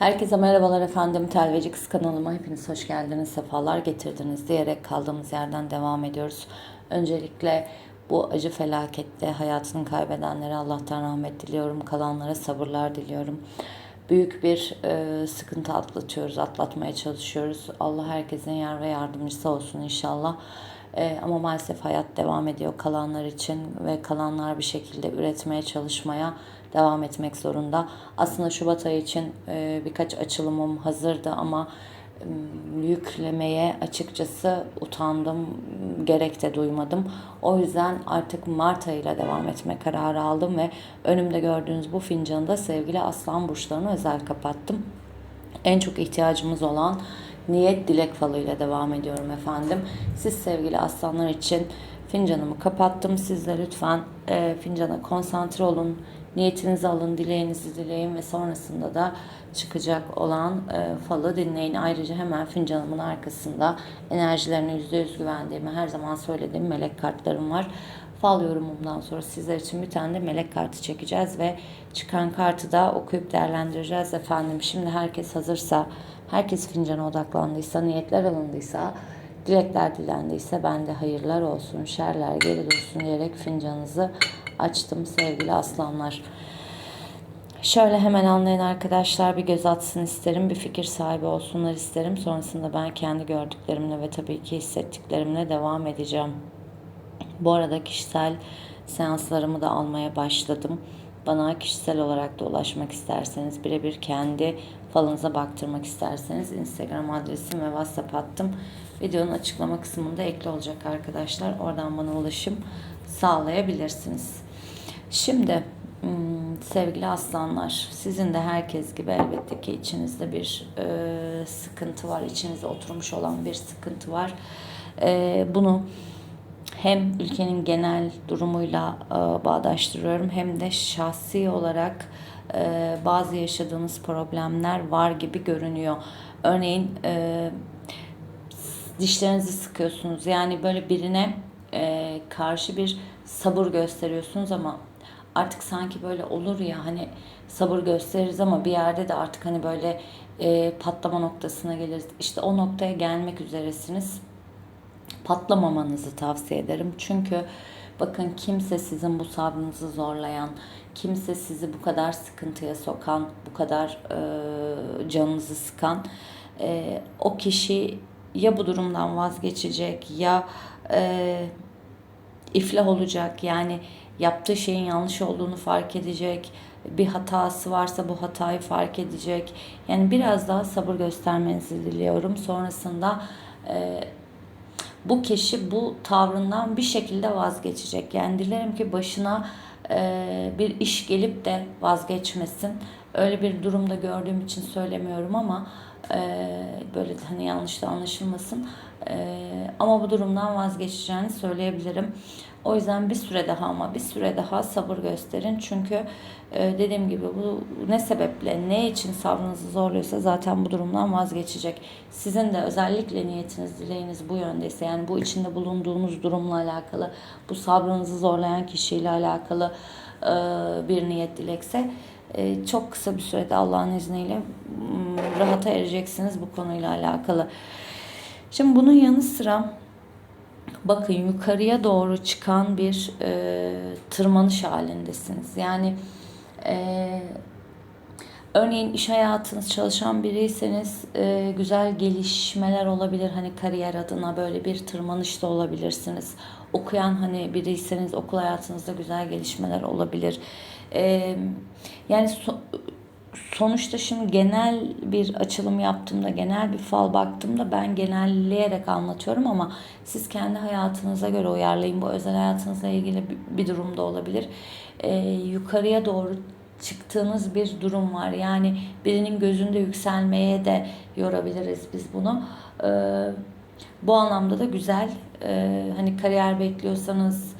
Herkese merhabalar efendim. Telveci Kız kanalıma hepiniz hoş geldiniz, sefalar getirdiniz diyerek kaldığımız yerden devam ediyoruz. Öncelikle bu acı felakette hayatını kaybedenlere Allah'tan rahmet diliyorum. Kalanlara sabırlar diliyorum. Büyük bir e, sıkıntı atlatıyoruz, atlatmaya çalışıyoruz. Allah herkesin yar ve yardımcısı olsun inşallah. E, ama maalesef hayat devam ediyor kalanlar için ve kalanlar bir şekilde üretmeye çalışmaya devam etmek zorunda. Aslında Şubat ayı için e, birkaç açılımım hazırdı ama yüklemeye açıkçası utandım, gerek de duymadım. O yüzden artık Mart ayıyla devam etme kararı aldım ve önümde gördüğünüz bu fincanı da sevgili aslan burçlarına özel kapattım. En çok ihtiyacımız olan niyet dilek falıyla devam ediyorum efendim. Siz sevgili aslanlar için fincanımı kapattım. Siz de lütfen e, fincana konsantre olun. Niyetinizi alın, dileğinizi dileyin ve sonrasında da çıkacak olan e, falı dinleyin. Ayrıca hemen fincanımın arkasında enerjilerine %100 güvendiğimi her zaman söylediğim melek kartlarım var. Fal yorumumdan sonra sizler için bir tane de melek kartı çekeceğiz ve çıkan kartı da okuyup değerlendireceğiz efendim. Şimdi herkes hazırsa, herkes fincana odaklandıysa, niyetler alındıysa, dilekler dilendiyse ben de hayırlar olsun, şerler geri dursun diyerek fincanınızı açtım sevgili aslanlar. Şöyle hemen anlayın arkadaşlar bir göz atsın isterim, bir fikir sahibi olsunlar isterim. Sonrasında ben kendi gördüklerimle ve tabii ki hissettiklerimle devam edeceğim. Bu arada kişisel seanslarımı da almaya başladım. Bana kişisel olarak da ulaşmak isterseniz, birebir kendi falınıza baktırmak isterseniz Instagram adresim ve WhatsApp hattım videonun açıklama kısmında ekli olacak arkadaşlar. Oradan bana ulaşım sağlayabilirsiniz. Şimdi hmm, sevgili aslanlar, sizin de herkes gibi elbette ki içinizde bir e, sıkıntı var, içinizde oturmuş olan bir sıkıntı var. E, bunu hem ülkenin genel durumuyla e, bağdaştırıyorum hem de şahsi olarak e, bazı yaşadığınız problemler var gibi görünüyor. Örneğin e, dişlerinizi sıkıyorsunuz. Yani böyle birine e, karşı bir sabır gösteriyorsunuz ama artık sanki böyle olur ya hani sabır gösteririz ama bir yerde de artık hani böyle e, patlama noktasına geliriz. İşte o noktaya gelmek üzeresiniz patlamamanızı tavsiye ederim. Çünkü bakın kimse sizin bu sabrınızı zorlayan, kimse sizi bu kadar sıkıntıya sokan, bu kadar e, canınızı sıkan e, o kişi ya bu durumdan vazgeçecek ya e, iflah olacak. Yani yaptığı şeyin yanlış olduğunu fark edecek. Bir hatası varsa bu hatayı fark edecek. Yani biraz daha sabır göstermenizi diliyorum. Sonrasında e, bu kişi bu tavrından bir şekilde vazgeçecek. Yani dilerim ki başına e, bir iş gelip de vazgeçmesin. Öyle bir durumda gördüğüm için söylemiyorum ama e, böyle hani yanlış da anlaşılmasın. E, ama bu durumdan vazgeçeceğini söyleyebilirim. O yüzden bir süre daha ama bir süre daha sabır gösterin. Çünkü e, dediğim gibi bu ne sebeple ne için sabrınızı zorluyorsa zaten bu durumdan vazgeçecek. Sizin de özellikle niyetiniz, dileğiniz bu yöndeyse yani bu içinde bulunduğunuz durumla alakalı, bu sabrınızı zorlayan kişiyle alakalı e, bir niyet dilekse e, çok kısa bir sürede Allah'ın izniyle rahata ereceksiniz bu konuyla alakalı. Şimdi bunun yanı sıra bakın yukarıya doğru çıkan bir e, tırmanış halindesiniz. Yani e, örneğin iş hayatınız çalışan biriyseniz e, güzel gelişmeler olabilir. Hani kariyer adına böyle bir tırmanış da olabilirsiniz. Okuyan hani biriyseniz okul hayatınızda güzel gelişmeler olabilir. E, yani so, sonuçta şimdi genel bir açılım yaptığımda, genel bir fal baktığımda ben genelleyerek anlatıyorum ama siz kendi hayatınıza göre uyarlayın. Bu özel hayatınızla ilgili bir durum da olabilir. Ee, yukarıya doğru çıktığınız bir durum var. Yani birinin gözünde yükselmeye de yorabiliriz biz bunu. Ee, bu anlamda da güzel. Ee, hani kariyer bekliyorsanız,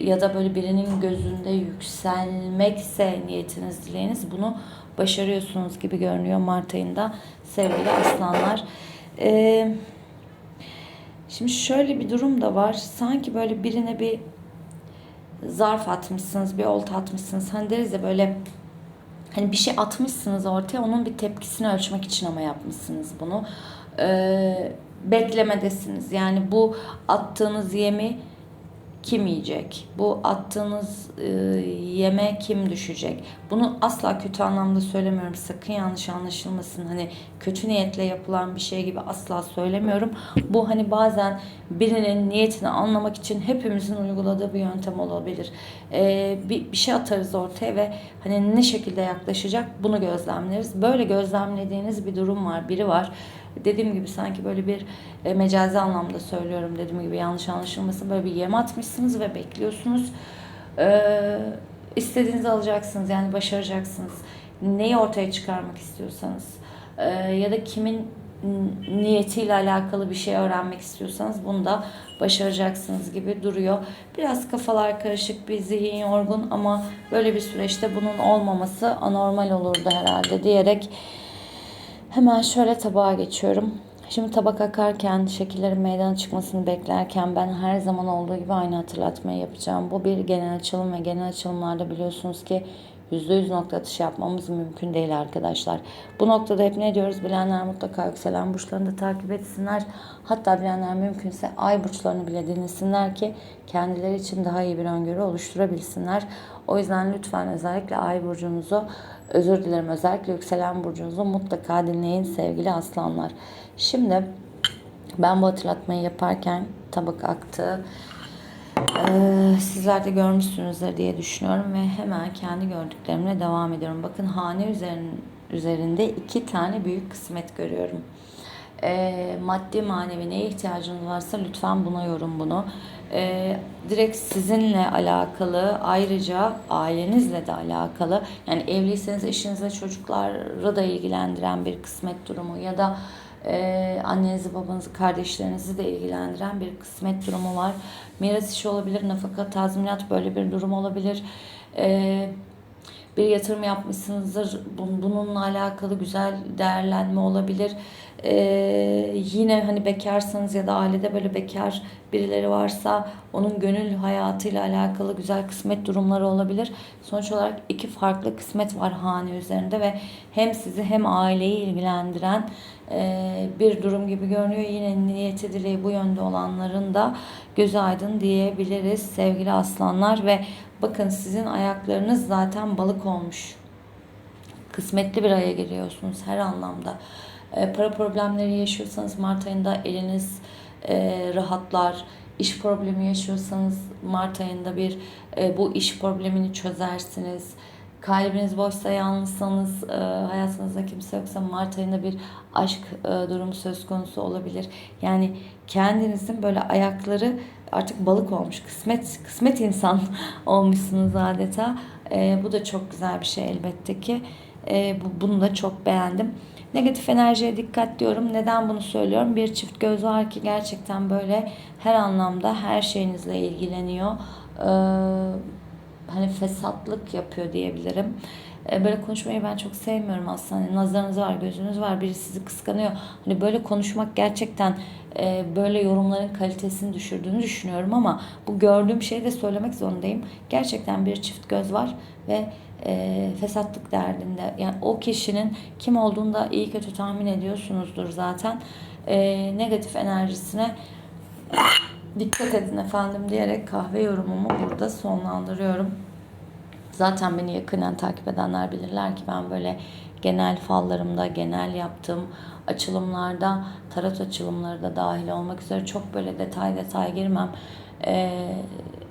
ya da böyle birinin gözünde yükselmekse niyetiniz dileğiniz bunu başarıyorsunuz gibi görünüyor Mart ayında sevgili aslanlar. Ee, şimdi şöyle bir durum da var. Sanki böyle birine bir zarf atmışsınız, bir olta atmışsınız. Hani deriz ya böyle Hani bir şey atmışsınız ortaya onun bir tepkisini ölçmek için ama yapmışsınız bunu. Ee, beklemedesiniz. Yani bu attığınız yemi kim yiyecek? Bu attığınız e, yeme kim düşecek? Bunu asla kötü anlamda söylemiyorum. Sakın yanlış anlaşılmasın. Hani kötü niyetle yapılan bir şey gibi asla söylemiyorum. Bu hani bazen birinin niyetini anlamak için hepimizin uyguladığı bir yöntem olabilir. E, bir, bir şey atarız ortaya ve hani ne şekilde yaklaşacak bunu gözlemleriz. Böyle gözlemlediğiniz bir durum var. Biri var dediğim gibi sanki böyle bir e, mecazi anlamda söylüyorum dediğim gibi yanlış anlaşılmasın böyle bir yem atmışsınız ve bekliyorsunuz ee, istediğinizi alacaksınız yani başaracaksınız neyi ortaya çıkarmak istiyorsanız ee, ya da kimin niyetiyle alakalı bir şey öğrenmek istiyorsanız bunu da başaracaksınız gibi duruyor. Biraz kafalar karışık, bir zihin yorgun ama böyle bir süreçte bunun olmaması anormal olurdu herhalde diyerek Hemen şöyle tabağa geçiyorum. Şimdi tabak akarken, şekillerin meydana çıkmasını beklerken ben her zaman olduğu gibi aynı hatırlatmayı yapacağım. Bu bir genel açılım ve genel açılımlarda biliyorsunuz ki %100 nokta atışı yapmamız mümkün değil arkadaşlar. Bu noktada hep ne diyoruz? Bilenler mutlaka yükselen burçlarını da takip etsinler. Hatta bilenler mümkünse ay burçlarını bile dinlesinler ki kendileri için daha iyi bir öngörü oluşturabilsinler. O yüzden lütfen özellikle ay burcunuzu özür dilerim özellikle yükselen burcunuzu mutlaka dinleyin sevgili aslanlar. Şimdi ben bu hatırlatmayı yaparken tabak aktı. Ee, sizler de görmüşsünüzdür diye düşünüyorum ve hemen kendi gördüklerimle devam ediyorum. Bakın hane üzerin, üzerinde iki tane büyük kısmet görüyorum. Ee, maddi manevi neye ihtiyacınız varsa lütfen buna yorum bunu. Ee, direkt sizinle alakalı ayrıca ailenizle de alakalı yani evliyseniz eşinizle çocukları da ilgilendiren bir kısmet durumu ya da e, annenizi, babanızı, kardeşlerinizi de ilgilendiren bir kısmet durumu var. Miras işi olabilir, nafaka, tazminat böyle bir durum olabilir. E, bir yatırım yapmışsınızdır. Bununla alakalı güzel değerlenme olabilir. Ee, yine hani bekarsanız ya da ailede böyle bekar birileri varsa onun gönül hayatıyla alakalı güzel kısmet durumları olabilir. Sonuç olarak iki farklı kısmet var hane üzerinde ve hem sizi hem aileyi ilgilendiren e, bir durum gibi görünüyor. Yine niyeti dileği bu yönde olanların da gözü aydın diyebiliriz sevgili aslanlar ve bakın sizin ayaklarınız zaten balık olmuş. Kısmetli bir aya giriyorsunuz her anlamda. E, para problemleri yaşıyorsanız Mart ayında eliniz e, rahatlar. İş problemi yaşıyorsanız Mart ayında bir e, bu iş problemini çözersiniz. Kalbiniz boşsa yalnızsanız, e, hayatınızda kimse yoksa Mart ayında bir aşk durumu söz konusu olabilir. Yani kendinizin böyle ayakları artık balık olmuş, kısmet kısmet insan olmuşsunuz adeta. E, bu da çok güzel bir şey elbette ki. E, bu, bunu da çok beğendim. Negatif enerjiye dikkat diyorum. Neden bunu söylüyorum? Bir çift göz var ki gerçekten böyle her anlamda her şeyinizle ilgileniyor. Ee, hani fesatlık yapıyor diyebilirim. Ee, böyle konuşmayı ben çok sevmiyorum aslında. Hani nazarınız var, gözünüz var, biri sizi kıskanıyor. Hani böyle konuşmak gerçekten e, böyle yorumların kalitesini düşürdüğünü düşünüyorum ama bu gördüğüm şeyi de söylemek zorundayım. Gerçekten bir çift göz var ve e, fesatlık derdinde. Yani o kişinin kim olduğunu da iyi kötü tahmin ediyorsunuzdur zaten. E, negatif enerjisine dikkat edin efendim diyerek kahve yorumumu burada sonlandırıyorum. Zaten beni yakından takip edenler bilirler ki ben böyle genel fallarımda, genel yaptığım açılımlarda, tarot açılımları da dahil olmak üzere çok böyle detay detay girmem. Ee,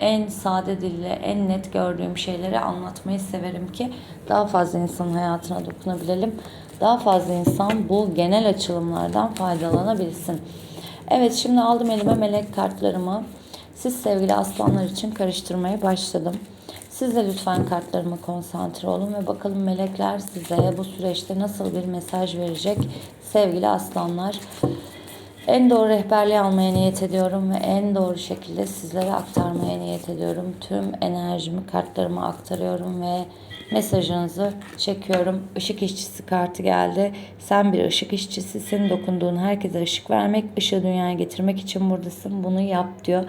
en sade dille, en net gördüğüm şeyleri anlatmayı severim ki daha fazla insanın hayatına dokunabilelim. Daha fazla insan bu genel açılımlardan faydalanabilsin. Evet şimdi aldım elime melek kartlarımı. Siz sevgili aslanlar için karıştırmaya başladım. Siz de lütfen kartlarıma konsantre olun ve bakalım melekler size bu süreçte nasıl bir mesaj verecek sevgili aslanlar. En doğru rehberliği almaya niyet ediyorum ve en doğru şekilde sizlere aktarmaya niyet ediyorum. Tüm enerjimi kartlarıma aktarıyorum ve mesajınızı çekiyorum. Işık işçisi kartı geldi. Sen bir ışık işçisisin. Dokunduğun herkese ışık vermek, ışığı dünyaya getirmek için buradasın. Bunu yap diyor.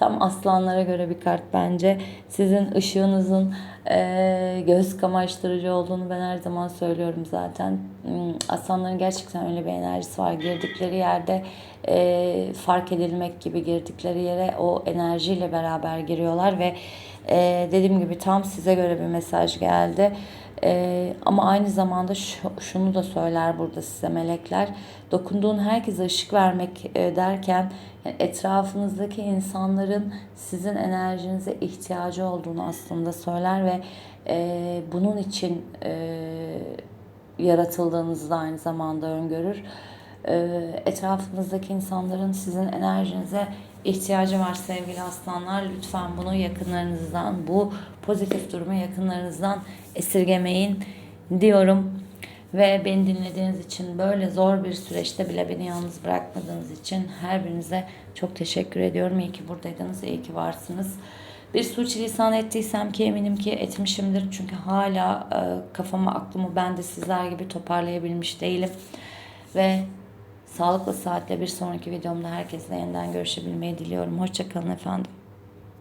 Tam aslanlara göre bir kart bence. Sizin ışığınızın eee, göz kamaştırıcı olduğunu ben her zaman söylüyorum zaten. Hmm, Aslanların gerçekten öyle bir enerjisi var. Girdikleri yerde eee, fark edilmek gibi girdikleri yere o enerjiyle beraber giriyorlar ve eee, dediğim gibi tam size göre bir mesaj geldi. Eee, ama aynı zamanda şu- şunu da söyler burada size melekler. Dokunduğun herkese ışık vermek e, derken yani etrafınızdaki insanların sizin enerjinize ihtiyacı olduğunu aslında söyler ve e, bunun için e, yaratıldığınızı da aynı zamanda öngörür. E, etrafınızdaki insanların sizin enerjinize ihtiyacı var sevgili aslanlar. Lütfen bunu yakınlarınızdan, bu pozitif durumu yakınlarınızdan esirgemeyin diyorum. Ve beni dinlediğiniz için böyle zor bir süreçte bile beni yalnız bırakmadığınız için her birinize çok teşekkür ediyorum. İyi ki buradaydınız, iyi ki varsınız. Bir suçlisan ettiysem ki eminim ki etmişimdir. Çünkü hala e, kafamı, aklımı ben de sizler gibi toparlayabilmiş değilim. Ve sağlıklı saatle bir sonraki videomda herkesle yeniden görüşebilmeyi diliyorum. Hoşçakalın efendim.